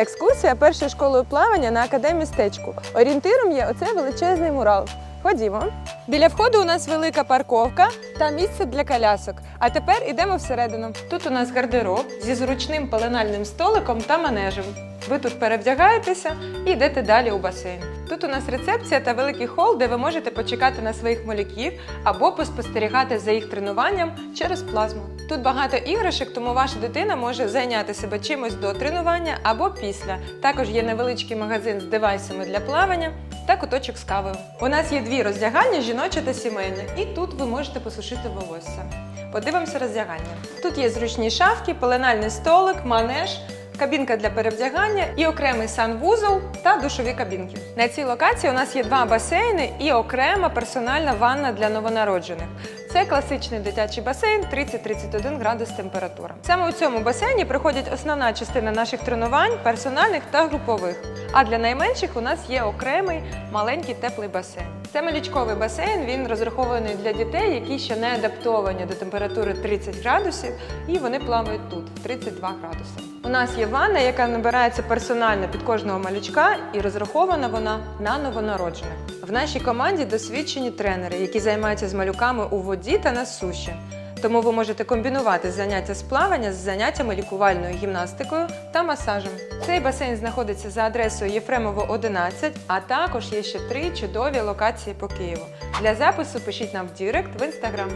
Екскурсія першою школою плавання на академістечку. Орієнтиром є оцей величезний мурал. Ходімо. Біля входу у нас велика парковка та місце для колясок. А тепер ідемо всередину. Тут у нас гардероб зі зручним пеленальним столиком та манежем. Ви тут перевдягаєтеся і йдете далі у басейн. Тут у нас рецепція та великий хол, де ви можете почекати на своїх малюків або поспостерігати за їх тренуванням через плазму. Тут багато іграшок, тому ваша дитина може зайняти себе чимось до тренування або після. Також є невеличкий магазин з девайсами для плавання та куточок з кавою. У нас є дві роздягальні жіноче та сімейне, і тут ви можете посушити волосся. Подивимося роздягання. Тут є зручні шафки, пеленальний столик, манеж. Кабінка для перевдягання і окремий санвузол та душові кабінки. На цій локації у нас є два басейни і окрема персональна ванна для новонароджених. Це класичний дитячий басейн 30-31 градус температура. Саме у цьому басейні приходять основна частина наших тренувань, персональних та групових. А для найменших у нас є окремий маленький теплий басейн. Це малючковий басейн. Він розрахований для дітей, які ще не адаптовані до температури 30 градусів, і вони плавають тут 32 градуси. У нас є ванна, яка набирається персонально під кожного малючка, і розрахована вона на новонароджених. В нашій команді досвідчені тренери, які займаються з малюками у воді та на суші. Тому ви можете комбінувати заняття з плавання з заняттями лікувальною гімнастикою та масажем. Цей басейн знаходиться за адресою Єфремово 11, а також є ще три чудові локації по Києву. Для запису пишіть нам в Дірект в інстаграм.